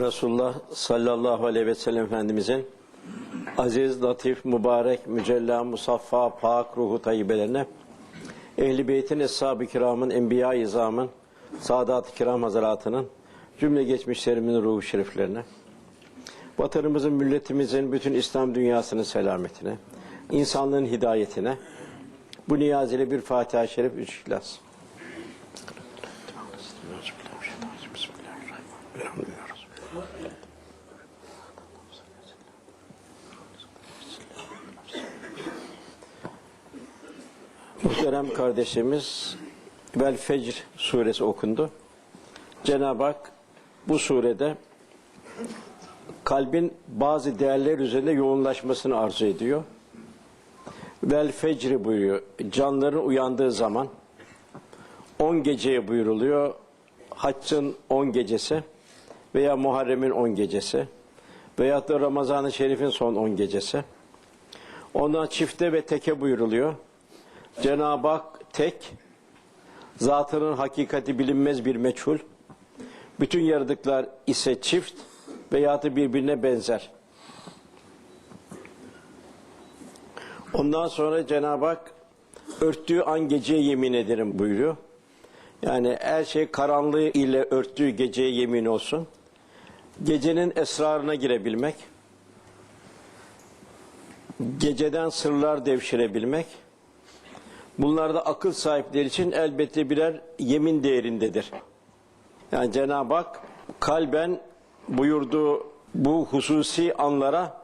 Resulullah sallallahu aleyhi ve sellem Efendimizin aziz, latif, mübarek, mücella, musaffa, pak ruhu tayyibelerine, ehl-i beytin, eshab-ı kiramın, enbiya-i izamın, saadat-ı kiram hazaratının, cümle geçmişlerimin ruhu şeriflerine, vatanımızın, milletimizin, bütün İslam dünyasının selametine, insanlığın hidayetine, bu niyaz ile bir Fatiha-i Şerif, üç İhlas. Muhterem kardeşimiz Vel Fecr suresi okundu. Cenab-ı Hak bu surede kalbin bazı değerler üzerinde yoğunlaşmasını arzu ediyor. Vel Fecri buyuruyor. Canların uyandığı zaman 10 geceye buyuruluyor. Haccın 10 gecesi veya Muharrem'in 10 gecesi veya da Ramazan-ı Şerif'in son 10 gecesi. Ondan çifte ve teke buyuruluyor. Cenab-ı Hak tek, zatının hakikati bilinmez bir meçhul. Bütün yaradıklar ise çift veya da birbirine benzer. Ondan sonra Cenab-ı Hak örttüğü an geceye yemin ederim buyuruyor. Yani her şey karanlığı ile örttüğü geceye yemin olsun. Gecenin esrarına girebilmek, geceden sırlar devşirebilmek, bunlar da akıl sahipleri için elbette birer yemin değerindedir. Yani Cenab-ı Hak kalben buyurduğu bu hususi anlara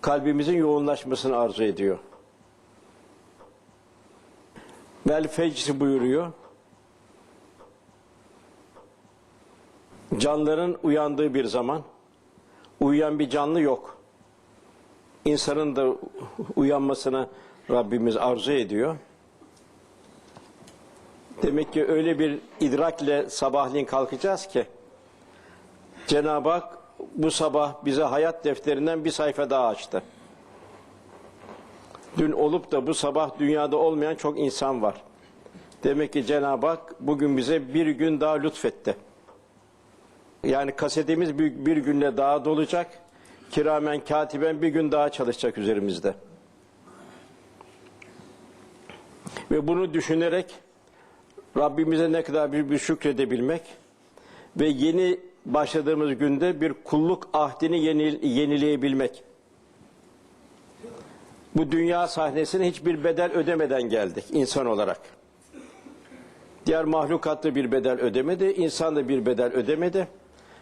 kalbimizin yoğunlaşmasını arzu ediyor. Vel fecri buyuruyor. Canların uyandığı bir zaman, uyuyan bir canlı yok. İnsanın da uyanmasını Rabbimiz arzu ediyor. Demek ki öyle bir idrakle sabahleyin kalkacağız ki Cenab-ı Hak bu sabah bize hayat defterinden bir sayfa daha açtı. Dün olup da bu sabah dünyada olmayan çok insan var. Demek ki Cenab-ı Hak bugün bize bir gün daha lütfetti. Yani kasetimiz bir, bir günle daha dolacak. Kiramen katiben bir gün daha çalışacak üzerimizde. Ve bunu düşünerek Rabbimize ne kadar bir, bir şükredebilmek ve yeni başladığımız günde bir kulluk ahdini yeni, yenileyebilmek. Bu dünya sahnesine hiçbir bedel ödemeden geldik insan olarak. Diğer mahlukat da bir bedel ödemedi, insan da bir bedel ödemedi.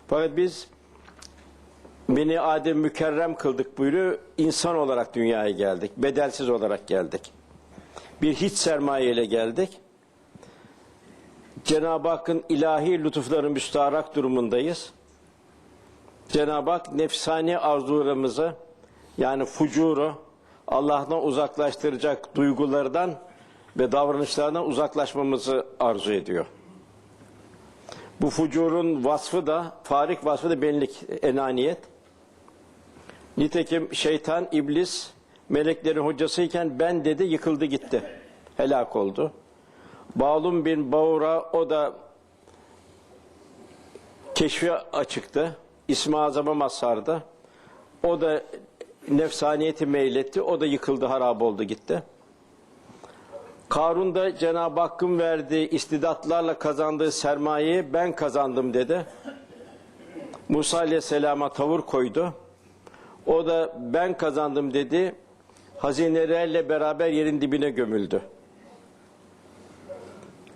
Fakat biz Beni Adem mükerrem kıldık buyuruyor. İnsan olarak dünyaya geldik. Bedelsiz olarak geldik. Bir hiç sermaye ile geldik. Cenab-ı Hakk'ın ilahi lütufların müstaharak durumundayız. Cenab-ı Hak nefsani arzularımızı yani fucuru Allah'tan uzaklaştıracak duygulardan ve davranışlardan uzaklaşmamızı arzu ediyor. Bu fucurun vasfı da, farik vasfı da benlik, enaniyet. Nitekim şeytan, iblis, meleklerin hocasıyken ben dedi yıkıldı gitti. Helak oldu. Bağlum bin Bağur'a o da keşfe açıktı. İsmi Azam'a mazhardı. O da nefsaniyeti meyletti. O da yıkıldı, harap oldu gitti. Karun da Cenab-ı Hakk'ın verdiği istidatlarla kazandığı sermayeyi ben kazandım dedi. Musa Aleyhisselam'a tavır koydu. O da ben kazandım dedi. Hazinelerle beraber yerin dibine gömüldü.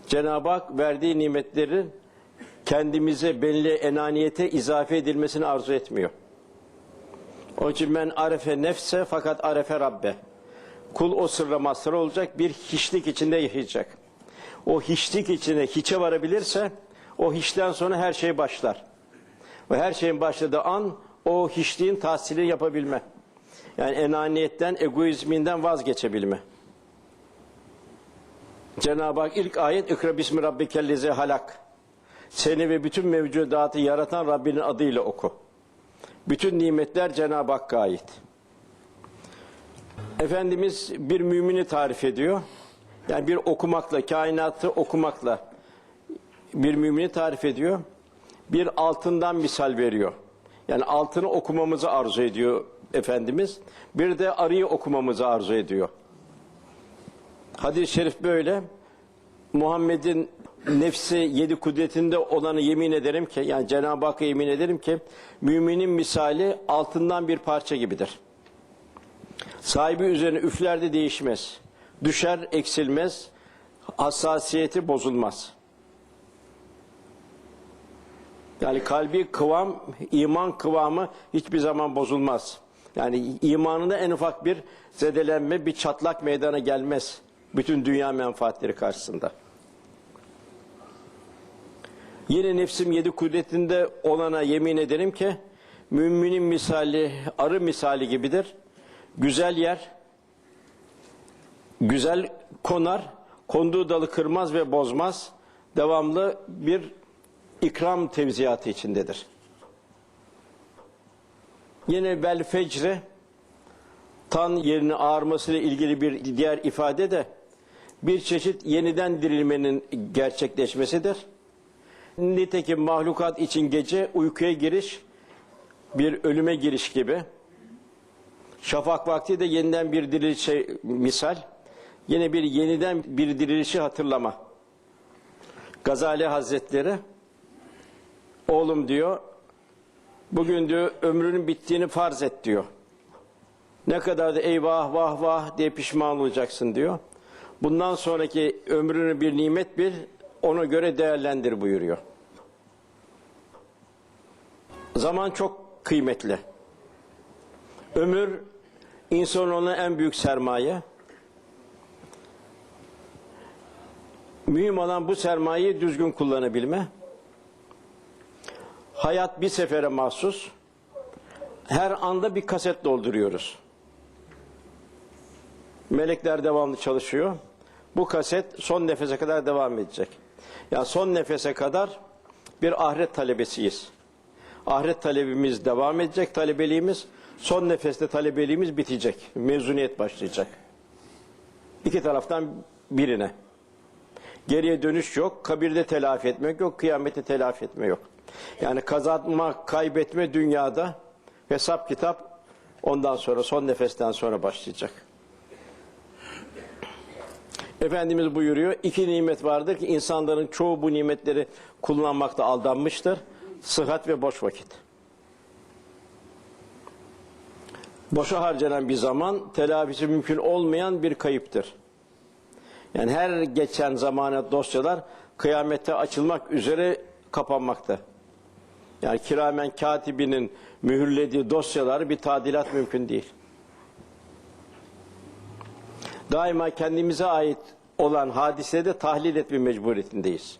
Cenab-ı Hak verdiği nimetlerin kendimize, benliğe, enaniyete izafe edilmesini arzu etmiyor. Onun için ben arefe nefse fakat arefe Rabbe. Kul o sırra mazhar olacak, bir hiçlik içinde yaşayacak. O hiçlik içine hiçe varabilirse, o hiçten sonra her şey başlar. Ve her şeyin başladığı an, o hiçliğin tahsilini yapabilme. Yani enaniyetten, egoizminden vazgeçebilme. Cenab-ı Hak ilk ayet İkra bismi rabbikellezi halak. Seni ve bütün mevcudatı yaratan Rabbinin adıyla oku. Bütün nimetler Cenab-ı Hakk'a ait. Efendimiz bir mümini tarif ediyor. Yani bir okumakla, kainatı okumakla bir mümini tarif ediyor. bir altından misal veriyor. Yani altını okumamızı arzu ediyor Efendimiz. Bir de arıyı okumamızı arzu ediyor. Hadis-i şerif böyle. Muhammed'in nefsi yedi kudretinde olanı yemin ederim ki yani Cenab-ı Hakk'a yemin ederim ki müminin misali altından bir parça gibidir. Sahibi üzerine üflerde değişmez. Düşer eksilmez. Hassasiyeti bozulmaz. Yani kalbi kıvam, iman kıvamı hiçbir zaman bozulmaz. Yani imanında en ufak bir zedelenme, bir çatlak meydana gelmez. Bütün dünya menfaatleri karşısında. Yine nefsim yedi kudretinde olana yemin ederim ki müminin misali arı misali gibidir. Güzel yer, güzel konar, konduğu dalı kırmaz ve bozmaz. Devamlı bir ikram tevziyatı içindedir. Yine bel fecre tan yerini ağarmasıyla ilgili bir diğer ifade de bir çeşit yeniden dirilmenin gerçekleşmesidir. Nitekim mahlukat için gece uykuya giriş bir ölüme giriş gibi. Şafak vakti de yeniden bir dirilişe misal. Yine bir yeniden bir dirilişi hatırlama. Gazali Hazretleri oğlum diyor bugün diyor ömrünün bittiğini farz et diyor. Ne kadar da eyvah vah vah diye pişman olacaksın diyor. Bundan sonraki ömrünü bir nimet bil, ona göre değerlendir buyuruyor. Zaman çok kıymetli. Ömür insanoğlunun en büyük sermaye. Mühim olan bu sermayeyi düzgün kullanabilme. Hayat bir sefere mahsus. Her anda bir kaset dolduruyoruz. Melekler devamlı çalışıyor. Bu kaset son nefese kadar devam edecek. Yani son nefese kadar bir ahiret talebesiyiz. Ahiret talebimiz devam edecek, talebeliğimiz. Son nefeste talebeliğimiz bitecek. Mezuniyet başlayacak. İki taraftan birine. Geriye dönüş yok, kabirde telafi etmek yok, kıyamette telafi etme yok. Yani kazanma, kaybetme dünyada hesap kitap ondan sonra, son nefesten sonra başlayacak. Efendimiz buyuruyor, iki nimet vardır ki insanların çoğu bu nimetleri kullanmakta aldanmıştır. Sıhhat ve boş vakit. Boşa harcanan bir zaman telafisi mümkün olmayan bir kayıptır. Yani her geçen zamana dosyalar kıyamette açılmak üzere kapanmakta. Yani kiramen katibinin mühürlediği dosyaları bir tadilat mümkün değil. Daima kendimize ait olan hadisede tahlil etme mecburiyetindeyiz.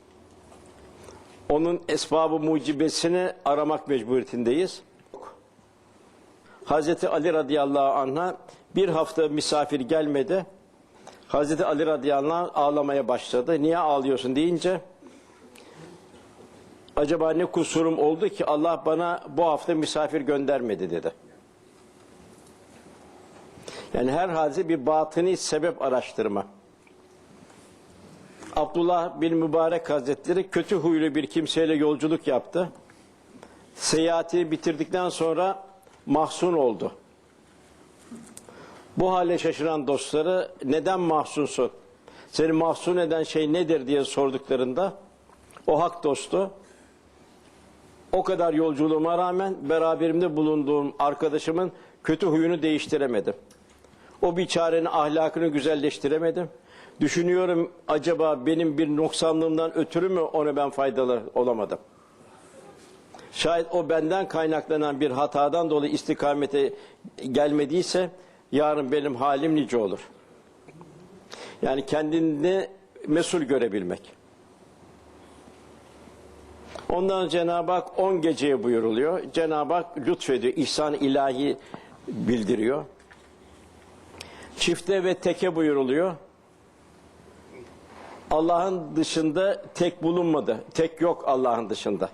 Onun esbabı mucibesini aramak mecburiyetindeyiz. Hazreti Ali radıyallahu anh'a bir hafta misafir gelmedi. Hazreti Ali radıyallahu anh ağlamaya başladı. Niye ağlıyorsun deyince acaba ne kusurum oldu ki Allah bana bu hafta misafir göndermedi dedi. Yani her hadise bir batıni sebep araştırma. Abdullah bin Mübarek Hazretleri kötü huylu bir kimseyle yolculuk yaptı. Seyahati bitirdikten sonra mahzun oldu. Bu hale şaşıran dostları neden mahzunsun? Seni mahzun eden şey nedir diye sorduklarında o hak dostu o kadar yolculuğuma rağmen beraberimde bulunduğum arkadaşımın kötü huyunu değiştiremedim. O biçarenin ahlakını güzelleştiremedim. Düşünüyorum acaba benim bir noksanlığımdan ötürü mü ona ben faydalı olamadım? Şayet o benden kaynaklanan bir hatadan dolayı istikamete gelmediyse yarın benim halim nice olur. Yani kendini mesul görebilmek. Ondan Cenab-ı Hak on geceye buyuruluyor. Cenab-ı Hak lütfediyor, ihsan ilahi bildiriyor. Çifte ve teke buyuruluyor. Allah'ın dışında tek bulunmadı. Tek yok Allah'ın dışında.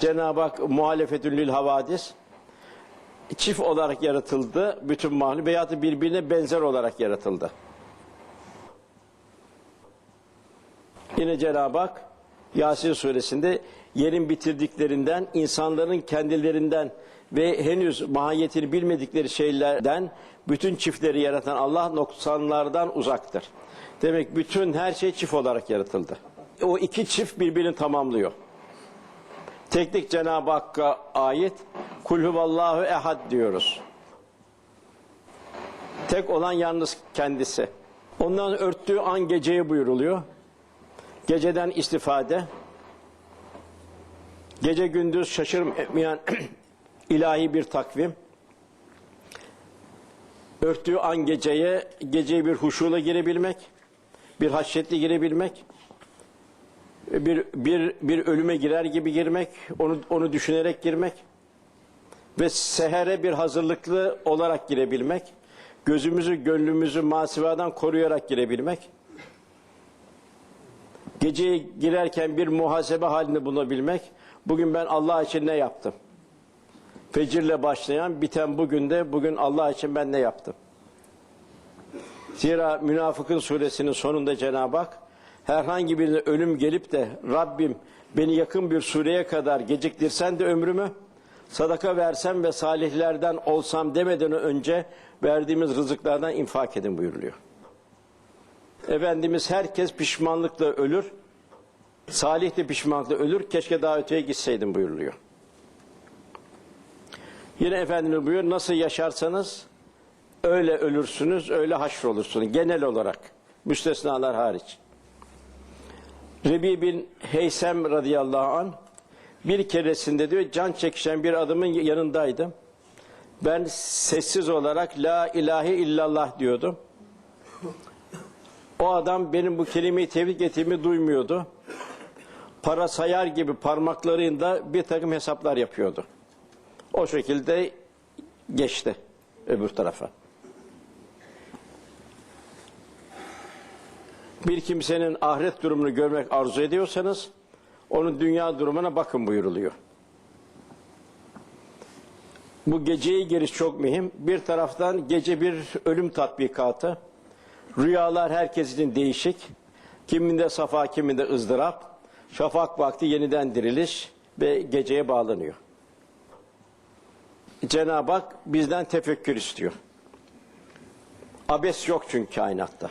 Cenab-ı Hak muhalefetün lil havadis çift olarak yaratıldı bütün mahluk veya da birbirine benzer olarak yaratıldı. Yine Cenab-ı Hak Yasin suresinde yerin bitirdiklerinden, insanların kendilerinden ve henüz mahiyetini bilmedikleri şeylerden bütün çiftleri yaratan Allah noksanlardan uzaktır. Demek bütün her şey çift olarak yaratıldı. O iki çift birbirini tamamlıyor. Teknik Cenab-ı Hakk'a ait kul huvallahu ehad diyoruz. Tek olan yalnız kendisi. Ondan örttüğü an geceye buyuruluyor. Geceden istifade. Gece gündüz şaşırmayan ilahi bir takvim. Örttüğü an geceye, geceye bir huşuyla girebilmek, bir haşyetle girebilmek, bir, bir, bir ölüme girer gibi girmek, onu, onu düşünerek girmek ve sehere bir hazırlıklı olarak girebilmek, gözümüzü, gönlümüzü masivadan koruyarak girebilmek, geceye girerken bir muhasebe halinde bulunabilmek, bugün ben Allah için ne yaptım? Fecirle başlayan, biten bugün de, bugün Allah için ben ne yaptım? Zira Münafıkın suresinin sonunda Cenab-ı Hak, herhangi birine ölüm gelip de Rabbim beni yakın bir sureye kadar geciktirsen de ömrümü, sadaka versem ve salihlerden olsam demeden önce verdiğimiz rızıklardan infak edin buyuruluyor. Efendimiz herkes pişmanlıkla ölür, salih de pişmanlıkla ölür, keşke daha öteye gitseydim buyuruluyor. Yine Efendimiz buyuruyor, nasıl yaşarsanız öyle ölürsünüz, öyle haşrolursunuz. Genel olarak, müstesnalar hariç. Rebi bin Heysem radıyallahu an bir keresinde diyor can çekişen bir adamın yanındaydım. Ben sessiz olarak la ilahe illallah diyordum. O adam benim bu kelimeyi tebrik ettiğimi duymuyordu. Para sayar gibi parmaklarıyla bir takım hesaplar yapıyordu. O şekilde geçti öbür tarafa. Bir kimsenin ahiret durumunu görmek arzu ediyorsanız onun dünya durumuna bakın buyuruluyor. Bu geceye giriş çok mühim. Bir taraftan gece bir ölüm tatbikatı. Rüyalar herkes için değişik. Kiminde safa, kiminde ızdırap. Şafak vakti yeniden diriliş ve geceye bağlanıyor. Cenab-ı Hak bizden tefekkür istiyor. Abes yok çünkü kainatta.